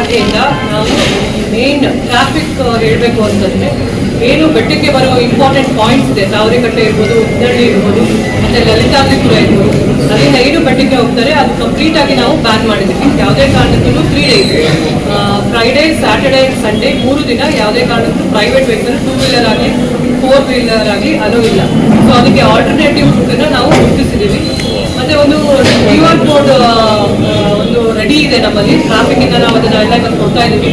ಇಲಾಖೆಯಿಂದ ನಾವು main traffic ಹೇಳಬೇಕು ಅಂತಂದರೆ ಏನು ಬೆಟ್ಟಕ್ಕೆ ಬರೋ ಇಂಪಾರ್ಟೆಂಟ್ ಪಾಯಿಂಟ್ಸ್ ಇದೆ. ತಾವರೆಕಟ್ಟೆ ಇರ್ಬೋದು ಉದ್ದಳ್ಳಿ ಇರ್ಬೋದು, ಮತ್ತೆ ಲಲಿತಾದ್ರಿಪುರ ಇರ್ಬೋದು. ಅಲ್ಲಿಂದ ಏನು ಬೆಟ್ಟಕ್ಕೆ ಹೋಗ್ತಾರೆ. ಅದು ಕಂಪ್ಲೀಟಾಗಿ ನಾವು ಬ್ಯಾನ್ ಮಾಡಿದ್ದೀವಿ. ಯಾವುದೇ ಕಾರಣಕ್ಕೂ three days Friday Saturday Sunday ಮೂರು ದಿನ ಯಾವುದೇ ಕಾರಣಕ್ಕೂ ಪ್ರೈವೇಟ್ ವೆಹಿಕಲ್ ಟೂ ವೀಲರ್ ಆಗಲಿ ಫೋರ್ ವೀಲರ್ ಆಗಲಿ ಅಲೋ ಇಲ್ಲ. ಸೊ ಅದಕ್ಕೆ ಆಲ್ಟರ್ನೇಟಿವ್ ನಾವು ಗುರುತಿಸಿದ್ದೀವಿ. ಮತ್ತು ಒಂದು ಕ್ಯೂ ಆರ್ ಕೋಡ್ ಇದೆ ನಮ್ಮಲ್ಲಿ. ಟ್ರಾಫಿಕ್ ಇಂದ ನಾವು ಅದನ್ನ ಎಲ್ಲ ಕೊಡ್ತಾ ಇದೀವಿ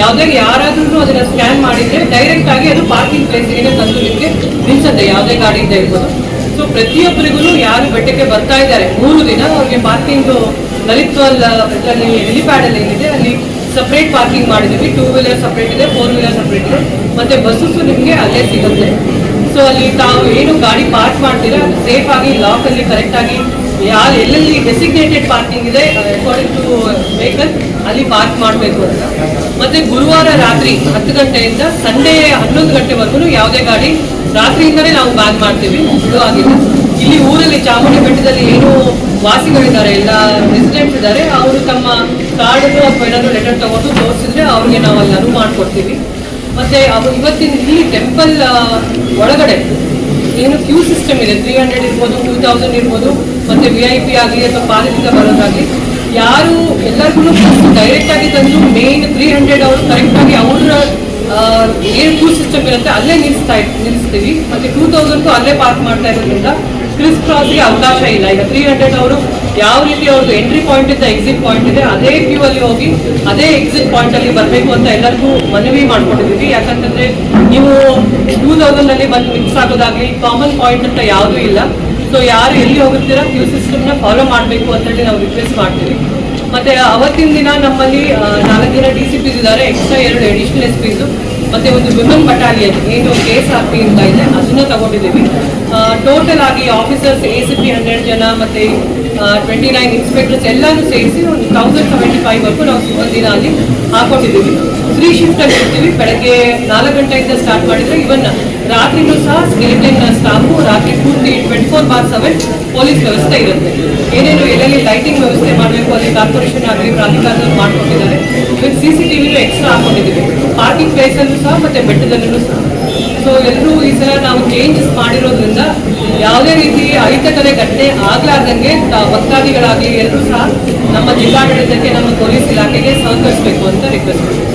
ಯಾವುದೇ ಯಾರಾದ್ರೂ ಅದನ್ನ ಸ್ಕ್ಯಾನ್ ಮಾಡಿದ್ರೆ ಡೈರೆಕ್ಟ್ ಆಗಿ ಅದು ಪಾರ್ಕಿಂಗ್ ಪ್ಲೇಸ್ಗೆ ತಂದು ನಿಮಗೆ ನಿಲ್ಸುತ್ತೆ. ಯಾವುದೇ ಗಾಡಿಯಿಂದ ಇರ್ಬೋದು. ಸೊ ಪ್ರತಿಯೊಬ್ಬರಿಗೂ ಯಾರು ಬೆಟ್ಟಕ್ಕೆ ಬರ್ತಾ ಇದ್ದಾರೆ, ಮೂರು ದಿನ ಅವ್ರಿಗೆ ಪಾರ್ಕಿಂಗ್ ಲಲಿತ್ವಲ್ ಅಲ್ಲಿ ಹೆಲಿಪ್ಯಾಡ್ ಅಲ್ಲಿ ಏನಿದೆ, ಅಲ್ಲಿ ಸಪ್ರೇಟ್ ಪಾರ್ಕಿಂಗ್ ಮಾಡಿದೀವಿ ಟೂ ವೀಲರ್ ಸಪ್ರೇಟ್ ಇದೆ ಫೋರ್ ವೀಲರ್ ಸಪ್ರೇಟ್ ಇದೆ. ಮತ್ತೆ ಬಸ್ಸಸ್ ನಿಮಗೆ ಅಲ್ಲೇ ಸಿಗುತ್ತೆ. ಸೊ ಅಲ್ಲಿ ತಾವು ಏನು ಗಾಡಿ ಪಾರ್ಕ್ ಮಾಡ್ತೀರಾ ಸೇಫ್ ಆಗಿ ಲಾಕ್ ಅಲ್ಲಿ ಕರೆಕ್ಟ್ ಆಗಿ ಯಾರು ಎಲ್ಲೆಲ್ಲಿ ಡೆಸಿಗ್ನೇಟೆಡ್ ಪಾರ್ಕಿಂಗ್ ಇದೆ ಅಕಾರ್ಡಿಂಗ್ ಟು ವೆಹಿಕಲ್ ಅಲ್ಲಿ ಪಾರ್ಕ್ ಮಾಡಬೇಕು ಅಂತ. ಮತ್ತೆ ಗುರುವಾರ ರಾತ್ರಿ ಹತ್ತು ಗಂಟೆಯಿಂದ ಸಂಡೇ ಹನ್ನೊಂದು ಗಂಟೆವರೆಗೂ ಯಾವುದೇ ಗಾಡಿ ರಾತ್ರಿಯಿಂದಲೇ ನಾವು ಬ್ಯಾನ್ ಮಾಡ್ತೀವಿ. ಇದು ಆಗಿದೆ. ಇಲ್ಲಿ ಊರಲ್ಲಿ ಚಾಮುಂಡಿ ಬೆಟ್ಟದಲ್ಲಿ ಏನು ವಾಸಿಗಳಿದ್ದಾರೆ, ಎಲ್ಲ ರೆಸಿಡೆಂಟ್ಸ್ ಇದ್ದಾರೆ. ಅವರು ತಮ್ಮ ಕಾರ್ಡ್ ಅಥವಾ ಏನಾದರೂ ಲೆಟರ್ ತಗೊಂಡು ತೋರಿಸಿದ್ರೆ ಅವ್ರಿಗೆ ನಾವು ಅಲ್ಲಿ ಅನುವು ಮಾಡ್ಕೊಡ್ತೀವಿ. ಮತ್ತೆ ಅವು ಇವತ್ತಿನ ಇಲ್ಲಿ ಟೆಂಪಲ್ ಒಳಗಡೆ ಏನು ಕ್ಯೂ ಸಿಸ್ಟಮ್ ಇದೆ ತ್ರೀ ಹಂಡ್ರೆಡ್ ಇರ್ಬೋದು ಟೂ ತೌಸಂಡ್ ಇರ್ಬೋದು ಮತ್ತೆ ವಿ ಐ ಪಿ ಆಗಲಿ ಅಥವಾ ಪಾಲಿಸಿಂದ ಬರೋದಾಗಲಿ, ಯಾರು ಎಲ್ಲರಿಗೂ ಡೈರೆಕ್ಟ್ ಆಗಿ ತಂದು ಮೇನ್ ತ್ರೀ ಹಂಡ್ರೆಡ್ ಅವರು ಕರೆಕ್ಟ್ ಆಗಿ ಅವರ ಏನ್ ಕ್ಯೂ ಸಿಸ್ಟಮ್ ಇರುತ್ತೆ, ಅಲ್ಲೇ ನಿಲ್ಲಿಸ್ತಾ ನಿಲ್ಲಿಸ್ತೀವಿ ಮತ್ತೆ ಟೂ ತೌಸಂಡ್ಗೂ ಅಲ್ಲೇ ಪಾರ್ಕ್ ಮಾಡ್ತಾ ಇರೋದ್ರಿಂದ ಕ್ರಿಸ್ ಕ್ರಾಸ್ಗೆ ಅವಕಾಶ ಇಲ್ಲ. ಈಗ ತ್ರೀ ಹಂಡ್ರೆಡ್ ಅವರು ಯಾವ ರೀತಿ ಅವ್ರದ್ದು ಎಂಟ್ರಿ ಪಾಯಿಂಟ್ ಇಂದ ಎಕ್ಸಿಟ್ ಪಾಯಿಂಟ್ ಇದೆ, ಅದೇ ಕ್ಯೂ ಅಲ್ಲಿ ಹೋಗಿ ಅದೇ ಎಕ್ಸಿಟ್ ಪಾಯಿಂಟ್ ಅಲ್ಲಿ ಬರಬೇಕು ಅಂತ ಎಲ್ಲರಿಗೂ ಮನವಿ ಮಾಡ್ಕೊಂಡಿದ್ದೀವಿ ಯಾಕಂತಂದ್ರೆ ನೀವು ಟೂ ತೌಸಂಡ್ ಅಲ್ಲಿ ಬಂದು ಮಿಕ್ಸ್ ಆಗೋದಾಗ್ಲಿ ಕಾಮನ್ ಪಾಯಿಂಟ್ ಅಂತ ಯಾವುದೂ ಇಲ್ಲ. ಸೊ ಯಾರು ಎಲ್ಲಿ ಹೋಗುತ್ತೀರಾ ಕ್ಯೂ ಸಿಸ್ಟಮ್ನ ಫಾಲೋ ಮಾಡಬೇಕು ಅಂತ ಹೇಳಿ ನಾವು ರಿಕ್ವೆಸ್ಟ್ ಮಾಡ್ತೀವಿ. ಮತ್ತೆ ಅವತ್ತಿನ ದಿನ ನಮ್ಮಲ್ಲಿ ನಾಲ್ಕು ಜನ ಡಿ ಸಿ ಪಿಸ್ ಇದ್ದಾರೆ. ಎಕ್ಸ್ಟ್ರಾ ಎರಡು ಅಡಿಷನಲ್ ಎಸ್ ಪಿಸು ಮತ್ತೆ ಒಂದು ವಿಮೆನ್ ಬಟಾಲಿಯನ್ ಏನು ಕೆ ಎಸ್ ಆರ್ ಪಿ ಅಂತ ಇದೆ ಅದನ್ನ ತಗೊಂಡಿದ್ದೀವಿ. ಟೋಟಲ್ ಆಗಿ officers A C P hundred ಜನ, ಮತ್ತೆ ಟ್ವೆಂಟಿ ನೈನ್ ಇನ್ಸ್ಪೆಕ್ಟರ್ಸ್ ಎಲ್ಲಾನು ಸೇರಿಸಿ ಒಂದು ತೌಸಂಡ್ ಸೆವೆಂಟಿ ಫೈವ್ ವರ್ಗು ನಾವು ಒಂದಿನ ಅಲ್ಲಿ ಹಾಕೊಂಡಿದ್ದೀವಿ. ತ್ರೀ ಶಿಫ್ಟ್ ಅಲ್ಲಿ ಇರ್ತೀವಿ. ಬೆಳಗ್ಗೆ ನಾಲ್ಕು ಗಂಟೆಯಿಂದ ಸ್ಟಾರ್ಟ್ ಮಾಡಿದ್ರೆ ಇವನ್ ರಾತ್ರಿನೂ ಸಹ ಸ್ಕೆಲಿಟನ್ ರಾತ್ರಿ ಪೂರ್ತಿ twenty four bar seven police ವ್ಯವಸ್ಥೆ ಇರುತ್ತೆ. ಏನೇನು ಎಲ್ಲೆಲ್ಲಿ ಲೈಟಿಂಗ್ ವ್ಯವಸ್ಥೆ ಮಾಡಬೇಕು, ಅಲ್ಲಿ ಕಾರ್ಪೊರೇಷನ್ ಆಗಲಿ ಪ್ರಾಧಿಕಾರದವರು ಮಾಡ್ಕೊಂಡಿದ್ದಾರೆ ವಿತ್ ಸಿ ಸಿ ಟಿವಿನೂ ಎಕ್ಸ್ಟ್ರಾ ಹಾಕೊಂಡಿದ್ದೀವಿ ಪಾರ್ಕಿಂಗ್ ಪ್ಲೇಸಲ್ಲೂ ಸಹ ಮತ್ತೆ ಬೆಟ್ಟದಲ್ಲೂ ಸಹ. ಸೊ ಎಲ್ಲರೂ ಈ ಸಲ ನಾವು ಚೇಂಜಸ್ ಮಾಡಿರೋದ್ರಿಂದ ಯಾವುದೇ ರೀತಿ ಅಹಿತಕರ ಘಟನೆ ಆಗ್ಲಾರ್ದಂಗೆ ಭಕ್ತಾದಿಗಳಾಗಲಿ ಎಲ್ಲರೂ ಸಹ ನಮ್ಮ ಜಿಲ್ಲಾಡಳಿತಕ್ಕೆ, ನಮ್ಮ ಪೊಲೀಸ್ ಇಲಾಖೆಗೆ ಸಹಕರಿಸಬೇಕು ಅಂತ ರಿಕ್ವೆಸ್ಟ್ ಮಾಡ್ತೀವಿ.